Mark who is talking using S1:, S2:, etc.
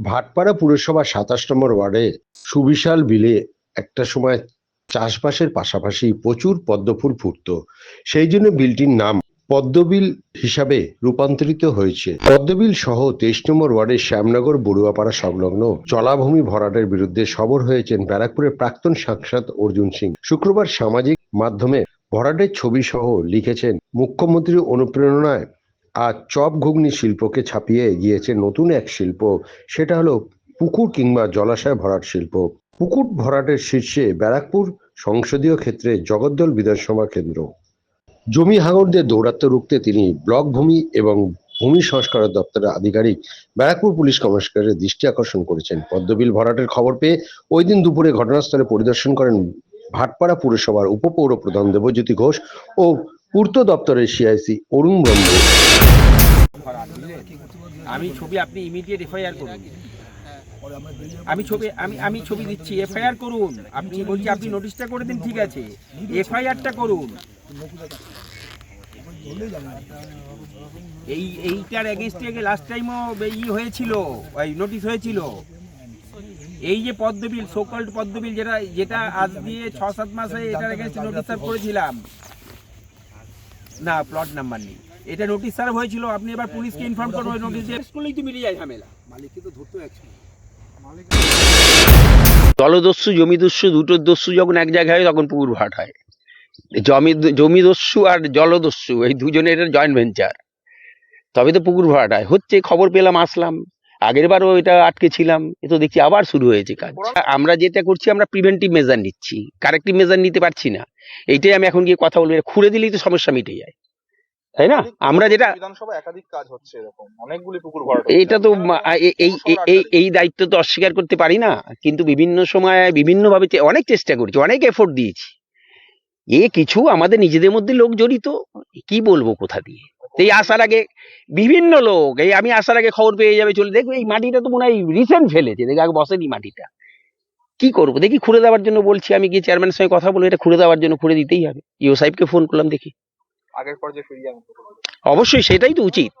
S1: ভাটপাড়া পুরসভা সাতাশ নম্বর ওয়ার্ডে সুবিশাল বিলে একটা সময় চাষবাসের পাশাপাশি প্রচুর পদ্মফুল ফুটত। সেই জন্য বিলটির নাম পদ্মবিল হিসাবে রূপান্তরিত হয়েছে। পদ্মবিল সহ তেইশ নম্বর ওয়ার্ডের শ্যামনগর বড়ুয়াপাড়া সংলগ্ন জলাভূমি ভরাটের বিরুদ্ধে সবর হয়েছেন ব্যারাকপুরের প্রাক্তন সাংসদ অর্জুন সিং। শুক্রবার সামাজিক মাধ্যমে ভরাটের ছবি সহ লিখেছেন, মুখ্যমন্ত্রীর অনুপ্রেরণায় আর চপ ঘুগনি শিল্পকে ছাপিয়ে গিয়েছে নতুন এক শিল্প। সেটা হলো পুকুর কিংবা জলাশয় ভরাট শিল্প। পুকুর ভরাটের শীর্ষে ব্যারাকপুর সংসদীয় ক্ষেত্রে জগদ্দল বিধানসভা কেন্দ্র। জমি হাঙরদের দৌরাত্ম্য রুখতে তিনি ব্লক ভূমি এবং ভূমি সংস্কার দপ্তরের আধিকারিক ব্যারাকপুর পুলিশ কমিশনারের দৃষ্টি আকর্ষণ করেছেন। পদ্মবিল ভরাটের খবর পেয়ে ওই দিন দুপুরে ঘটনাস্থলে পরিদর্শন করেন ভাটপাড়া পুরসভার উপপৌর প্রধান দেবজ্যোতি ঘোষ ও পূর্ত দপ্তরের সিআইসি অরুণ ব্রহ্ম।
S2: আমি ছবি আপনি ইমিডিয়েট এফআইআর করুন। আমি ছবি, আমি আমি ছবি দিচ্ছি এফআইআর করুন। আপনি বলছি, আপনি নোটিশটা করে দিন, ঠিক আছে। এফআইআরটা করুন। এই, এইটার এগেনস্টে লাস্ট টাইমও ই হয়েছিল ওই নোটিশ হয়েছিল। এই যে পদ্মবিল সোকল্ড পদ্মবিল, যেটা যেটা আজ দিয়ে ছ সাত মাসে এটার এগেনস্টে নোটিশ করেছিলাম। না প্লট নাম্বার নেই। এটা নোটিশ সার্ভ হয়েছিল আপনি এবার পুলিশকে ইনফর্ম করবেন নোটিশ দিয়ে করলেই তো মিলিয়ে যায় ঝামেলা।
S3: জলদস্যু জমিদস্যু দুটোর দস্যু যখন এক জায়গায় হয় তখন পুকুর ভাট হয়। জমি জমিদস্যু আর জলদস্যু এই দুজনের জয়েন্ট ভেঞ্চার তবে তো পুকুর ভাট হয়। হচ্ছে খবর পেলাম আসলাম। আগের বারও এটা আটকে ছিলাম এ তো দেখছি আবার শুরু হয়েছে কাজ। আমরা যেটা করছি আমরা প্রিভেন্টিভ মেজার নিচ্ছি। কারেক্টিভ মেজার নিতে পারছি না। এইটাই আমি এখন গিয়ে কথা বলব। এটা খুঁড়ে দিলেই তো সমস্যা মিটে যায়। তাই না? আমরা যেটা
S4: বিধানসভা একাধিক কাজ হচ্ছে এরকম। অনেকগুলি পুকুর ভরাট
S3: এইটা তো এই এই- দায়িত্ব তো অস্বীকার করতে পারি না। কিন্তু বিভিন্ন সময় বিভিন্নভাবে চে- অনেক চেষ্টা করেছি অনেক এফোর্ট দিয়েছি। এ কিছু আমাদের নিজেদের মধ্যে লোক জড়িত। কি বলব কোথা দিয়ে? এই আসার আগে বিভিন্ন লোক এই আমি আসার আগে খবর পেয়ে যাবে চলে দেখবে এই মাটিটা তো মনে হয় রিসেন্ট ফেলেছে দেখে আগে বসেনি মাটিটা। কি করব? দেখি খুঁড়ে দেওয়ার জন্য বলছি আমি গিয়ে চেয়ারম্যানের সঙ্গে কথা বলব এটা খুঁড়ে দেওয়ার জন্য খুঁড়ে দিতেই হবে। ইও সাহেবকে ফোন করলাম দেখি।
S4: আগের পর্যায়ে।
S3: অবশ্যই সেটাই তো উচিত।